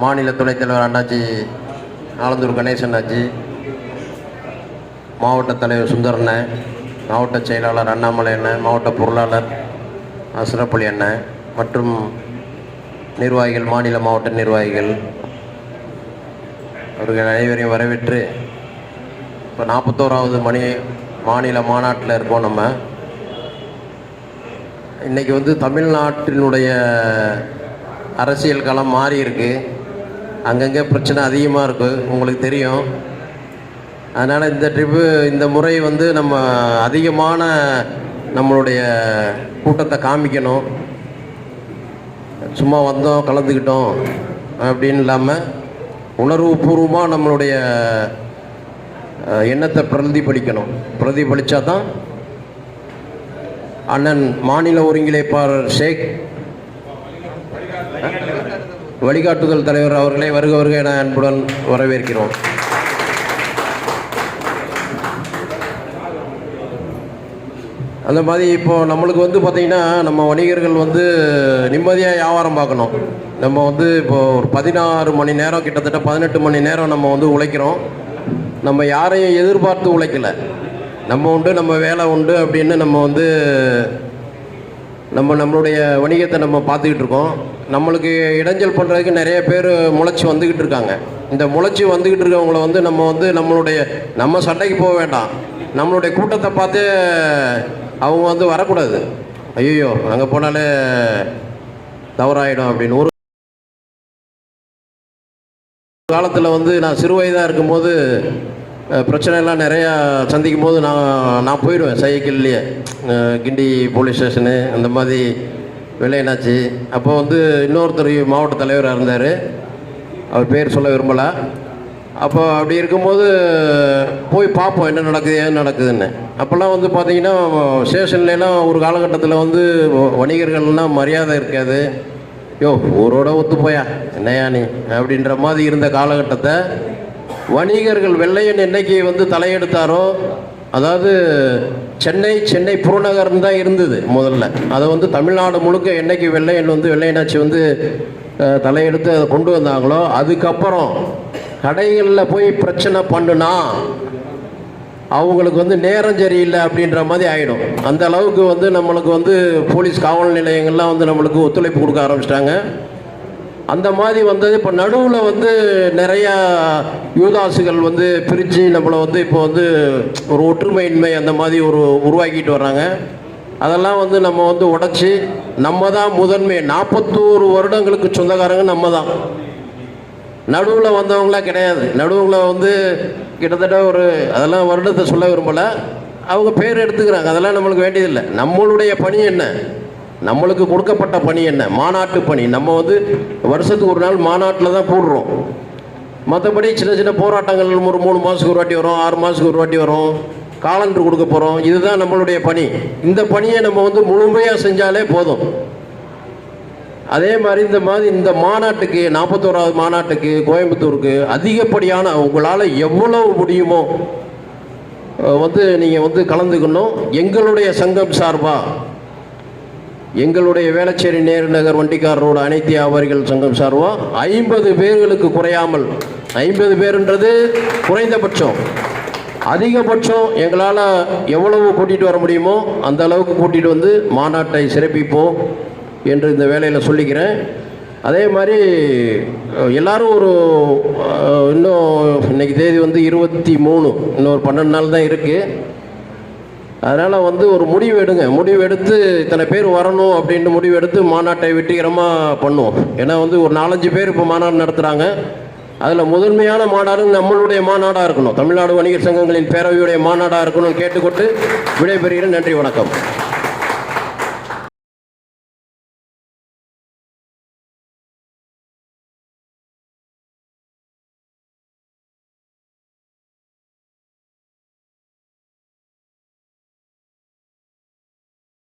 மாநில துணைத் தலைவர் அண்ணாச்சி ஆலந்தூர் கணேசன் அண்ணாச்சி மாவட்ட தலைவர் சுந்தரண்ணன் மாவட்ட செயலாளர் அண்ணாமலை அண்ணன் மாவட்ட பொருளாளர் அசுரப்பள்ளி அண்ணன் மற்றும் நிர்வாகிகள் மாநில மாவட்ட நிர்வாகிகள். அவர்கள் அனைவரையும் வரவேற்று இப்போ நாற்பத்தோராவது மணி மாநில மாநாட்டில் இருக்கோம் நம்ம. இன்றைக்கி வந்து தமிழ்நாட்டினுடைய அரசியல் களம் மாறியிருக்கு. அங்கங்கே பிரச்சனை அதிகமாக இருக்குது உங்களுக்கு தெரியும். அதனால் இந்த ட்ரிப்பு இந்த முறை வந்து நம்ம அதிகமான நம்மளுடைய கூட்டத்தை காமிக்கணும். சும்மா வந்தோம் கலந்துக்கிட்டோம் அப்படின்னு இல்லாமல் உணர்வுபூர்வமாக நம்மளுடைய எண்ணத்தை பிரதிபலிக்கணும். பிரதிபலித்தா தான் அண்ணன் மாநில ஒருங்கிணைப்பாளர் ஷேக் வழிகாட்டுதல் தலைவர் அவர்களை வருக வருக என அன்புடன் வரவேற்கிறோம். அந்த மாதிரி இப்போ நம்மளுக்கு வந்து பார்த்திங்கன்னா நம்ம வணிகர்கள் வந்து நிம்மதியாக வியாபாரம் பார்க்கணும். நம்ம வந்து இப்போது ஒரு பதினாறு மணி நேரம் கிட்டத்தட்ட பதினெட்டு மணி நேரம் நம்ம வந்து உழைக்கிறோம். நம்ம யாரையும் எதிர்பார்த்து உழைக்கலை. நம்ம உண்டு நம்ம வேலை உண்டு அப்படின்னு நம்ம வந்து நம்ம நம்மளுடைய வணிகத்தை நம்ம பார்த்துக்கிட்டு இருக்கோம். நம்மளுக்கு இடைஞ்சல் பண்ணுறதுக்கு நிறைய பேர் முளைச்சி வந்துக்கிட்டு இருக்காங்க. இந்த முளைச்சி வந்துக்கிட்டு இருக்கவங்கள வந்து நம்ம வந்து நம்மளுடைய நம்ம சண்டைக்கு போக வேண்டாம். நம்மளுடைய கூட்டத்தை பார்த்து அவங்க வந்து வரக்கூடாது. ஐயோ அங்கே போனாலே தவறாயிடும் அப்படின்னு. ஒரு காலத்தில் வந்து நான் சிறு வயதாக இருக்கும்போது பிரச்சனையெல்லாம் பிரச்சனைலாம் நிறையா சந்திக்கும் போது நான் நான் போயிடுவேன். சைக்கிள்லேயே கிண்டி போலீஸ் ஸ்டேஷனு அந்த மாதிரி வெள்ளையனாச்சு அப்போ வந்து இன்னொருத்தர் மாவட்ட தலைவராக இருந்தார். அவர் பேர் சொல்ல விரும்பலை. அப்போ அப்படி இருக்கும்போது போய் பார்ப்போம் என்ன நடக்குது ஏன் நடக்குதுன்னு. அப்போல்லாம் வந்து பார்த்தீங்கன்னா ஸ்டேஷன்லாம் ஒரு காலகட்டத்தில் வந்து வணிகர்கள்லாம் மரியாதை இருக்காது. யோ ஊரோட ஒத்து போயா என்னையா நீ? அப்படின்ற மாதிரி இருந்த காலகட்டத்தை வணிகர்கள் வெள்ளையன் என்னைக்கு வந்து தலையெடுத்தாரோ அதாவது சென்னை சென்னை புறநகரம் தான் இருந்தது முதல்ல. அதை வந்து தமிழ்நாடு முழுக்க என்னைக்கு வெள்ளையன் வந்து வெள்ளையனாச்சி வந்து தலையெடுத்து அதை கொண்டு வந்தாங்களோ அதுக்கப்புறம் கடைகளில் போய் பிரச்சனை பண்ணுனா அவங்களுக்கு வந்து நேரம் சரியில்லை அப்படின்ற மாதிரி ஆகிடும் அந்த அளவுக்கு வந்து நம்மளுக்கு வந்து போலீஸ் காவல் நிலையங்கள்லாம் வந்து நம்மளுக்கு ஒத்துழைப்பு கொடுக்க ஆரம்பிச்சிட்டாங்க. அந்த மாதிரி வந்தது இப்போ நடுவில் வந்து நிறையா யூதாசுகள் வந்து பிரித்து நம்மளை வந்து இப்போ வந்து ஒரு ஒற்றுமையின்மை அந்த மாதிரி ஒரு உருவாக்கிட்டு வர்றாங்க. அதெல்லாம் வந்து நம்ம வந்து உடைச்சி நம்ம தான் முதன்மை. நாற்பத்தோரு வருடங்களுக்கு சொந்தக்காரங்க நம்ம தான் நடுவில் வந்தவங்களாம் கிடையாது. நடுவில் வந்து கிட்டத்தட்ட ஒரு அதெல்லாம் வருடத்தை சொல்ல விரும்பலை. அவங்க பேர் எடுத்துக்கிறாங்க. அதெல்லாம் நம்மளுக்கு வேண்டியதில்லை. நம்மளுடைய பணி என்ன? நம்மளுக்கு கொடுக்கப்பட்ட பணி என்ன? மாநாட்டு பணி. நம்ம வந்து வருஷத்துக்கு ஒரு நாள் மாநாட்டில் தான் போடுறோம். மற்றபடி சின்ன சின்ன போராட்டங்கள் ஒரு மூணு மாதத்துக்கு ஒரு வாட்டி வரும் ஆறு மாதத்துக்கு ஒரு வாட்டி வரும். காலண்டர் கொடுக்க போகிறோம் இதுதான் நம்மளுடைய பணி. இந்த பணியை நம்ம வந்து முழுமையாக செஞ்சாலே போதும். அதே மாதிரி இந்த மாதிரி இந்த மாநாட்டுக்கு நாற்பத்தோராவது மாநாட்டுக்கு கோயம்புத்தூருக்கு அதிகப்படியான உங்களால் எவ்வளவு முடியுமோ வந்து நீங்கள் வந்து கலந்துக்கணும். எங்களுடைய சங்கம் சார்பாக எங்களுடைய வேளச்சேரி நேரு நகர் வண்டிக்காரரோட அனைத்து வியாபாரிகள் சங்கம் சார்பாக ஐம்பது பேர்களுக்கு குறையாமல் ஐம்பது பேருன்றது குறைந்தபட்சம். அதிகபட்சம் எங்களால் எவ்வளவு கூட்டிகிட்டு வர முடியுமோ அந்த அளவுக்கு கூட்டிகிட்டு வந்து மாநாட்டை சிறப்பிப்போம் என்று இந்த வேலையில் சொல்லிக்கிறேன். அதே மாதிரி அஹ், எல்லாரும் ஒரு இன்னும் இன்றைக்கி தேதி வந்து இருபத்தி மூணு இன்னும் ஒரு பன்னெண்டு நாள் தான் இருக்குது அதனால் வந்து ஒரு முடிவு எடுங்க. முடிவு எடுத்து இத்தனை பேர் வரணும் அப்படின்ட்டு முடிவு எடுத்து மாநாட்டை வெற்றிகரமாக பண்ணுவோம். ஏன்னா வந்து ஒரு நாலஞ்சு பேர் இப்போ மாநாடு நடத்துகிறாங்க அதில் முதன்மையான மாநாடு நம்மளுடைய மாநாடாக இருக்கணும். தமிழ்நாடு வணிகர் சங்கங்களின் பேரவையுடைய மாநாடாக இருக்கணும்னு கேட்டுக்கொண்டு விடைபெறுகிறேன். நன்றி வணக்கம்.